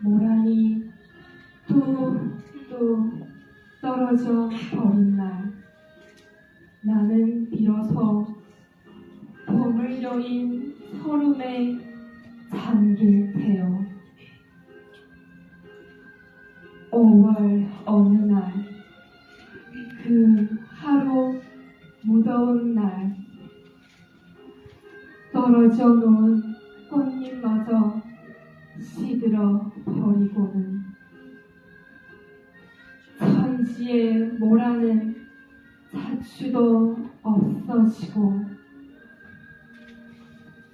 모란이 뚝뚝 떨어져 버린 날 나는 비로소 봄을 여인 서름에 잠길 테요. 5월 어느 날 그 하루 무더운 날 떨어져 놓은 꽃잎마저 시들어 버리고는 천지에 모라는 자취도 없어지고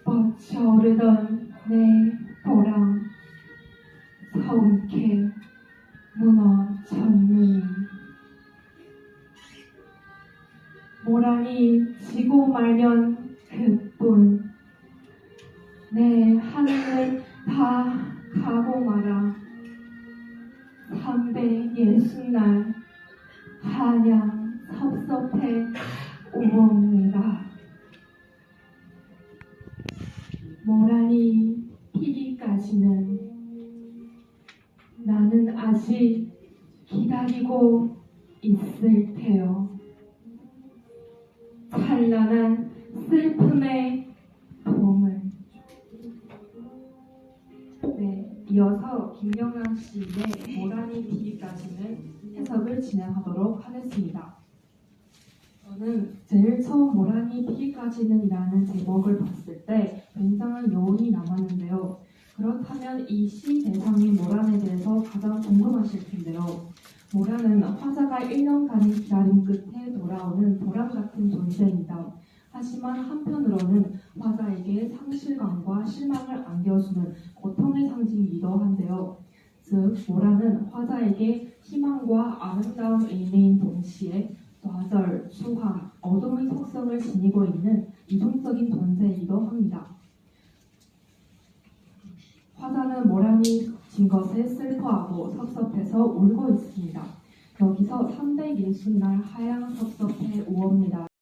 뻗쳐오르던 내 보람 서운케 무너졌느니. 모란이 지고 말면 그뿐 내 하늘은 다 가고 말아 360날 한양 섭섭해 오옵니다. 모란이 피기까지는 나는 아직 기다리고 있을 테요. 찬란한 이어서 김경남 시인의 모란이 피기까지는 해석을 진행하도록 하겠습니다. 저는 제일 처음 모란이 피기까지는 이라는 제목을 봤을 때 굉장한 여운이 남았는데요. 그렇다면 이 시 대상인 모란에 대해서 가장 궁금하실 텐데요. 모란은 화자가 1년간의 기다림 끝에 돌아오는 보람 같은 존재입니다. 하지만 한편으로는 화자에게 상실감과 실망을 안겨주는 고통의 상징이기도 한데요. 즉, 모라는 화자에게 희망과 아름다운 의미인 동시에 좌절, 수화, 어둠의 속성을 지니고 있는 이중적인 존재이기도 합니다. 화자는 모란이 진 것에 슬퍼하고 섭섭해서 울고 있습니다. 여기서 360날 하양 섭섭해 오옵니다.